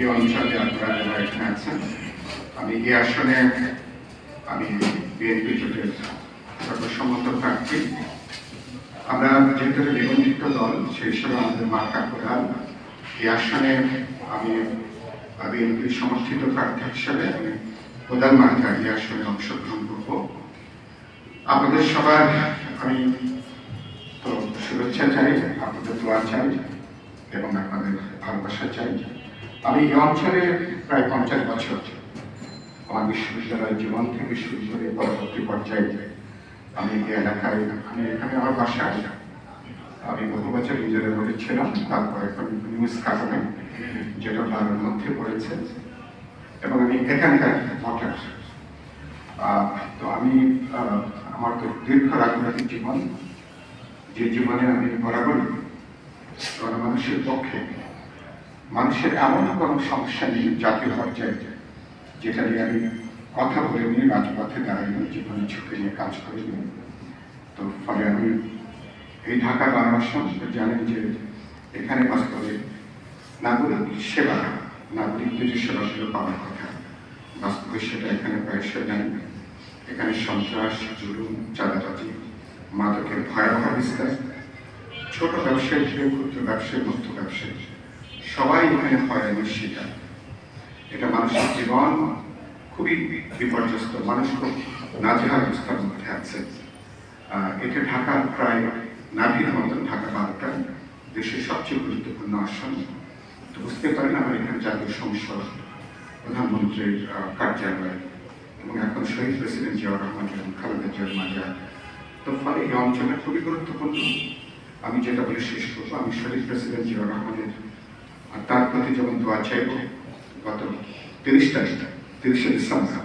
এই অঞ্চলে আপনারা যারা এখানে আছেন আমি এই আসনে আমি বিএনপি জোটের সর্বসম্মত প্রার্থী। আমরা যেহেতু নিবন্ধিত দল, সেই হিসাবে আমাদের মার্কা কোরআন এই আসনে আমি বিএনপির সমর্থিত প্রার্থী হিসাবে আমি প্রধান মার্কা এই আসনে অংশগ্রহণ করব। আপনাদের সবার আমি তো শুভেচ্ছা চাই, আপনাদের দোয়া চাই এবং আপনাদের ভালোবাসা চাই। আমি এই অঞ্চলে প্রায় পঞ্চাশ বছর আমার বিশ্ববিদ্যালয় জীবন থেকে করে পরবর্তী পর্যায়ে আমি এই এলাকায়, আমি এখানে আমার বাসা। আমি বহু বছর নিজের ছিলাম, তারপর এখন নিউজ কারণে যেটা বারোর মধ্যে পড়েছে। এবং আমি এখানকার ভোটার। তো আমি আমার তো দীর্ঘ রাজনৈতিক জীবন। যে জীবনে আমি বরাবরই মানুষের পক্ষে মানুষের এমন কোনো সমস্যা নেই জাতীয় পর্যায়ে যেটা নিয়ে আমি কথা বলে নিয়ে রাজপথে দাঁড়াইনি, জীবনে ছুটে নিয়ে কাজ করিনি। তো ফলে আমি এই ঢাকা বাংলাদেশ জানেন যে এখানে বাস্তবে নাগরিক সেবা নাগরিকদের যে সেবাগুলো পাওয়ার কথা। বাস্তবে সেটা এখানে প্রায়শ জানি এখানে সন্ত্রাস, জুলুম, চাঁদাবাজি, মাদকের ভয়াবহ বিস্তার। ছোট ব্যবসায়ী থেকে ক্ষুদ্র ব্যবসায়ী মধ্য ব্যবসায়ী। সবাই এখানে হয়রানির শিকার এটা মানুষের জীবন খুবই বিপর্যস্ত। মানুষ খুব নাজেহাল অবস্থার মধ্যে আছে। এটা ঢাকার প্রায় নাভির মতন ঢাকা বারোটা দেশের সবচেয়ে গুরুত্বপূর্ণ আসন। তো বুঝতে পারেন আমার এখানে জাতীয় সংসদ প্রধানমন্ত্রীর কার্যালয় এবং এখন শহীদ প্রেসিডেন্ট জিয়াউর রহমান এবং খালেদা জিয়ার মাজার। তো ফলে এই অঞ্চলটা খুবই গুরুত্বপূর্ণ। আমি যেটা বলে শেষ করব, আমি শহীদ প্রেসিডেন্ট জিয়াউর রহমানের আর তার প্রতি যেমন দোয়া চাইব গত তিরিশ তারিখ তিরিশে ডিসেম্বর,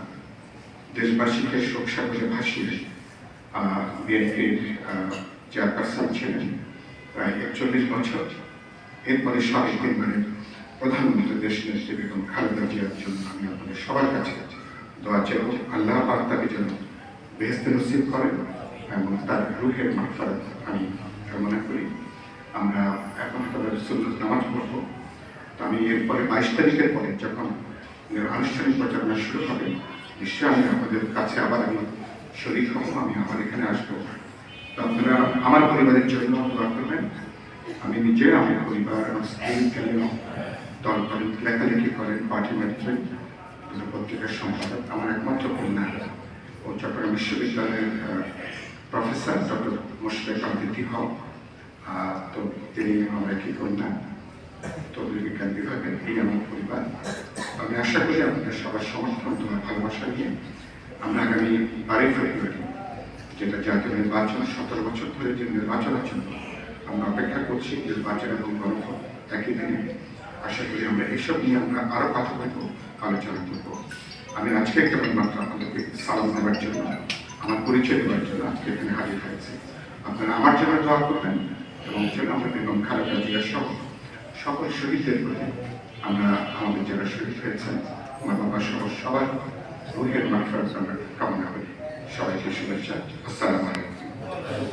দেশবাসীকে শোক সাগরে ভাসিয়ে বিএনপির চেয়ারপারসন ছিলেন প্রায় একচল্লিশ বছর। এরপরে সাড়ে তিনবারের প্রধানমন্ত্রী দেশ নেত্রী বেগম খালেদা জিয়ার জন্য আমি আপনাদের সবার কাছে দোয়া চাইব আল্লাহ পাক যেন বেহেস্তে নসিব করেন এবং তার রুহের মাফারত আমি কামনা করি। আমরা এখন তবে সুন্নত নামাজ পড়ব। আমি এরপরে বাইশ তারিখের পরে যখন আনুষ্ঠানিক প্রচারণা শুরু হবে, নিশ্চয়ই আমি আপনাদের কাছে আবার আমি শরীর হব, আমি আবার এখানে আসব। আপনারা আমার পরিবারের জন্য দোয়া করবেন। আমি নিজে আমার পরিবার, আমার স্ত্রী ছেলে দল করেন লেখালেখি করেন, পার্টি ম্যানেজমেন্ট পত্রিকার সম্পাদক আমার একমাত্র কন্যা। ও চট্টগ্রাম বিশ্ববিদ্যালয়ের প্রফেসর ডক্টর মোশরেক আবৃত্তি হক। তো তিনি আমার কি কন্যা। তদবির বিজ্ঞান বিভাগের এই আমার পরিবার আমি আশা করি আপনাদের সবার সমর্থন তোমার ভালোবাসা নিয়ে আমরা আগামী বারোই ফেব্রুয়ারি যেটা জাতীয় নির্বাচন সতেরো বছর ধরে যে নির্বাচনের জন্য আমরা অপেক্ষা করছি নির্বাচন এবং গণভোট একই দিনে আশা করি আমরা এসব নিয়ে আমরা আরও কথা বলব আলোচনা করব আমি আজকে কেবলমাত্র আপনাদেরকে সালাম দেওয়ার জন্য আমার পরিচয় দেওয়ার জন্য আজকে এখানে হাজির হয়েছি আপনারা আমার জন্য দোয়া করবেন এবং যেন আমরা বেগম খালেদা জিয়া সহ সকল শহীদদের প্রতি আমরা আমাদের যারা শহীদ হয়েছেন আমার বাবা সহ সবার রুহের মাঠ কামনা করি। সবাইকে শুভেচ্ছা। আসসালামু আলাইকুম।